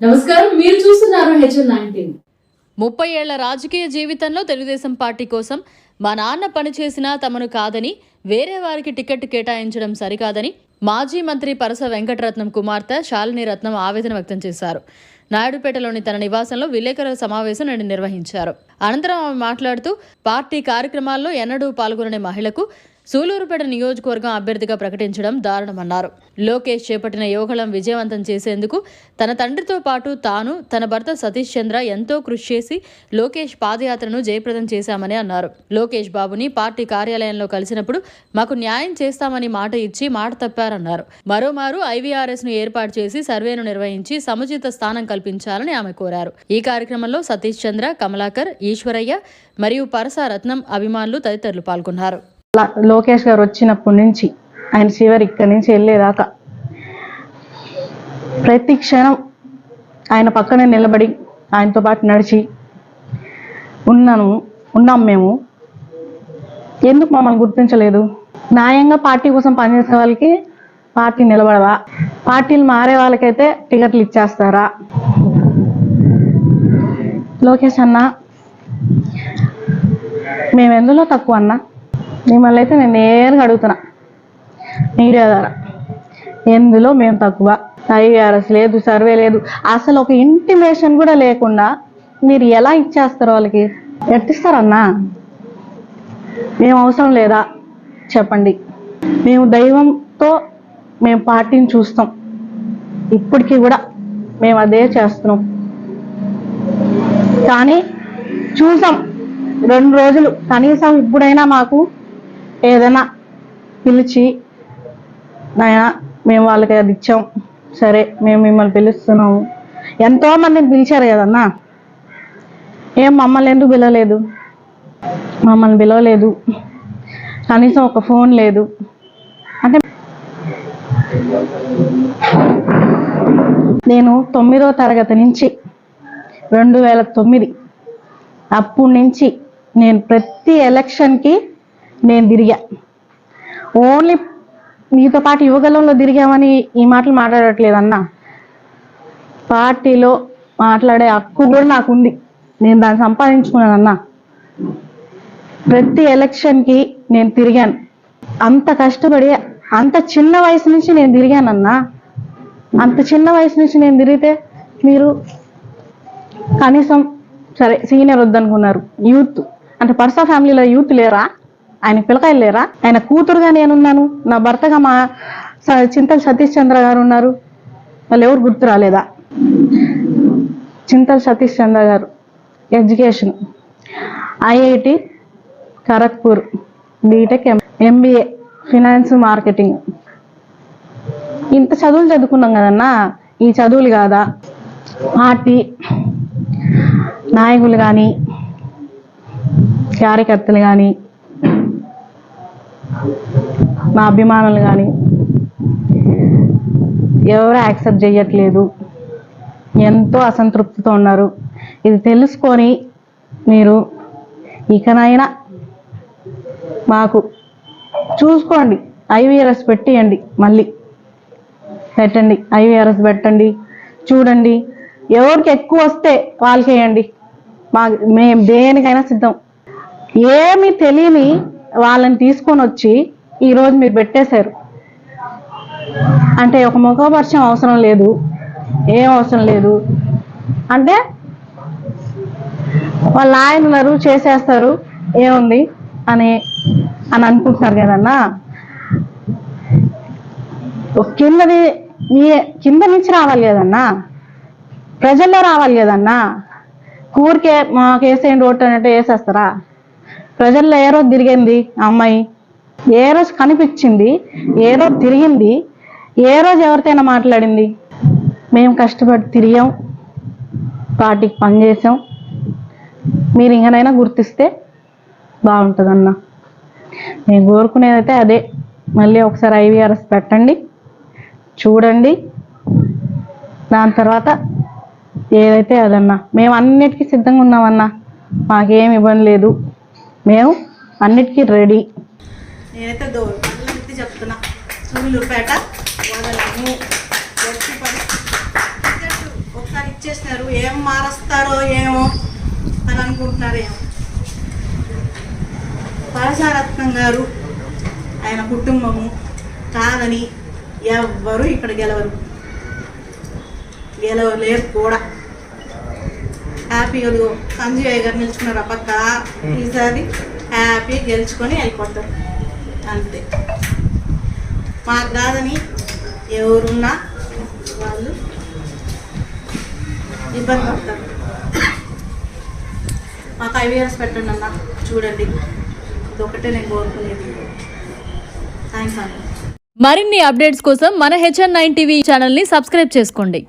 నమస్కారం మీరు చూస్తున్నారు హెచ్ఎన్ నైన్టీన్ ముప్పై ఏళ్ళ రాజకీయ జీవితంలో తెలుగుదేశం పార్టీ కోసం మా నాన్న పనిచేసినా తమను కాదని వేరే వారికి టికెట్ కేటాయించడం సరికాదని మాజీ మంత్రి పరస వెంకటరత్నం కుమార్తె శాలిని రత్నం ఆవేదన వ్యక్తం చేశారు. నాయుడుపేటలోని తన నివాసంలో విలేకరుల సమావేశం నేడు నిర్వహించారు. అనంతరం ఆమె మాట్లాడుతూ పార్టీ కార్యక్రమాల్లో ఎన్నడూ పాల్గొనని మహిళకు సూలూరుపేట నియోజకవర్గం అభ్యర్థిగా ప్రకటించడం దారుణమన్నారు. లోకేష్ చేపట్టిన యోగళం విజయవంతం చేసేందుకు తన తండ్రితో పాటు తాను తన భర్త సతీష్ చంద్ర ఎంతో కృషి చేసి లోకేష్ పాదయాత్రను జయప్రదం చేశామని అన్నారు. లోకేష్ బాబుని పార్టీ కార్యాలయంలో కలిసినప్పుడు మాకు న్యాయం చేస్తామని మాట ఇచ్చి మాట తప్పారన్నారు. మరోమారు ఐవీఆర్ఎస్ను ఏర్పాటు చేసి సర్వేను నిర్వహించి సముచిత స్థానం కల్పించాలని ఆమె కోరారు. ఈ కార్యక్రమంలో సతీష్ చంద్ర కమలాకర్ ఈశ్వరయ్య మరియు పరస రత్నం అభిమానులు తదితరులు పాల్గొన్నారు. లోకేష్ గారు వచ్చినప్పటి నుంచి ఆయన చివరి ఇక్కడి నుంచి వెళ్ళేదాకా ప్రతి క్షణం ఆయన పక్కనే నిలబడి ఆయనతో పాటు నడిచి ఉన్నాను ఉన్నాం మేము. ఎందుకు మమ్మల్ని గుర్తించలేదు? న్యాయంగా పార్టీ కోసం పనిచేసే వాళ్ళకి పార్టీ నిలబడదా? పార్టీలు మారే వాళ్ళకైతే టికెట్లు ఇచ్చేస్తారా? లోకేష్ అన్న మేము ఎందులో తక్కువ అన్నా? మిమ్మల్ని అయితే నేను నేరుగా అడుగుతున్నా. మీడియా ఎందులో మేము తక్కువ? ఐఆర్ఎస్ లేదు సర్వే లేదు. అసలు ఒక ఇంటిమేషన్ కూడా లేకుండా మీరు ఎలా ఇచ్చేస్తారు వాళ్ళకి? ఎట్టిస్తారన్నా? మేము అవసరం లేదా? చెప్పండి. మేము దైవంతో మేము పార్టీని చూస్తాం. ఇప్పటికీ కూడా మేము అదే చేస్తున్నాం. కానీ చూసాం. రెండు రోజులు కనీసం ఇప్పుడైనా మాకు ఏదైనా పిలిచి నాయన మేము వాళ్ళకి అది ఇచ్చాం. సరే మేము మిమ్మల్ని పిలుస్తున్నాము. ఎంతో మందిని పిలిచారు కదన్నా. ఏం మమ్మల్ని ఎందుకు పిలవలేదు? మమ్మల్ని పిలవలేదు. కనీసం ఒక ఫోన్ లేదు. అంటే నేను తొమ్మిదో తరగతి నుంచి రెండు వేల తొమ్మిది అప్పటి నుంచి నేను ప్రతి ఎలక్షన్కి నేను తిరిగా. ఓన్లీ మీతో పాటు యువగలంలో తిరిగామని ఈ మాటలు మాట్లాడట్లేదు అన్న పార్టీలో మాట్లాడే హక్కు కూడా నాకు ఉంది నేను దాన్ని సంపాదించుకున్నాను అన్న ప్రతి ఎలక్షన్కి నేను తిరిగాను. అంత కష్టపడి అంత చిన్న వయసు నుంచి నేను తిరిగానన్నా. అంత చిన్న వయసు నుంచి నేను తిరిగితే మీరు కనీసం సరే సీనియర్ వద్దనుకున్నారు. యూత్. అంటే పర్సా ఫ్యామిలీలో యూత్ లేరా? ఆయన పిల్లకాయలు లేరా? ఆయన కూతురుగా నేనున్నాను. నా భర్తగా మా స- చింతల సతీష్ చంద్ర గారు ఉన్నారు. వాళ్ళు ఎవరు గుర్తు రాలేదా? Chintala Satish Chandra garu education IIT Kharagpur B Tech MBA finance marketing. ఇంత చదువులు చదువుకున్నాం కదన్నా? ఈ చదువులు కాదా? పార్టీ నాయకులు కానీ కార్యకర్తలు కానీ మా అభిమానులు కానీ ఎవరు యాక్సెప్ట్ చేయట్లేదు ఎంతో అసంతృప్తితో ఉన్నారు. ఇది తెలుసుకొని మీరు ఇకనైనా మాకు చూసుకోండి. ఐవీఆర్ఎస్ పెట్టియండి మళ్ళీ. పెట్టండి. ఐవీఆర్ఎస్ పెట్టండి. చూడండి. ఎవరికి ఎక్కువ వస్తే వాళ్ళకేయండి. మా మేము దేనికైనా సిద్ధం. ఏమి తెలియని వాళ్ళని తీసుకొని వచ్చి ఈరోజు మీరు పెట్టేశారు. అంటే ఒక ముఖపరిచయం అవసరం లేదు. ఏం అవసరం లేదు. అంటే వాళ్ళ ఆయన ఉన్నారు చేసేస్తారు. ఏముంది? అని అని అనుకుంటున్నారు కదన్నా? కిందది మీ కింద నుంచి రావాలి కదన్నా? ప్రజల్లో రావాలి కదన్నా? ఊరికే మాకు వేసేయండి ఓటు అంటే వేసేస్తారా? ప్రజల్లో ఏ రోజు తిరిగింది అమ్మాయి. ఏ రోజు కనిపించింది ఏ రోజు తిరిగింది ఏ రోజు ఎవరితోనైనా మాట్లాడింది. మేము కష్టపడి తిరిగాం పార్టీకి పనిచేసాం మీరు ఇంకనైనా గుర్తిస్తే బాగుంటుందన్న. నేను కోరుకునేదైతే అదే. మళ్ళీ ఒకసారి ఐవీఆర్ఎస్ పెట్టండి చూడండి. దాని తర్వాత ఏదైతే అదన్నా. మేము అన్నిటికీ సిద్ధంగా ఉన్నామన్నా. మాకేం ఇబ్బంది లేదు. మేము అన్నిటికీ రెడీ. నేనైతే దో చెప్తున్నా. సూళ్ళూరుపేట వదలము ఒకసారి ఇచ్చేసినారు. ఏం మారుస్తారో ఏమో అని అనుకుంటున్నారేమో పరసారత్నం గారు ఆయన కుటుంబము కాదని ఎవ్వరు ఇక్కడ గెలవరు. గెలవలేరు కూడా. హ్యాపీగా ఇదిగో సంజయ్ గారు నిల్చుకున్నారు ఆ పక్క. ఈసారి హ్యాపీ గెలుచుకొని వెళ్ళిపోతారు అంతే. మాకు కాదని ఎవరున్నా వాళ్ళు ఇబ్బంది పడతారు. మాకు ఐవీఆర్ఎస్ పెట్టండి అన్న. చూడండి. ఇది ఒకటే నేను కోరుకునేది. థ్యాంక్స్ అన్న మరిన్ని అప్డేట్స్ కోసం మన హెచ్ఎన్ నైన్ టీవీ ఛానల్ని సబ్స్క్రైబ్ చేసుకోండి.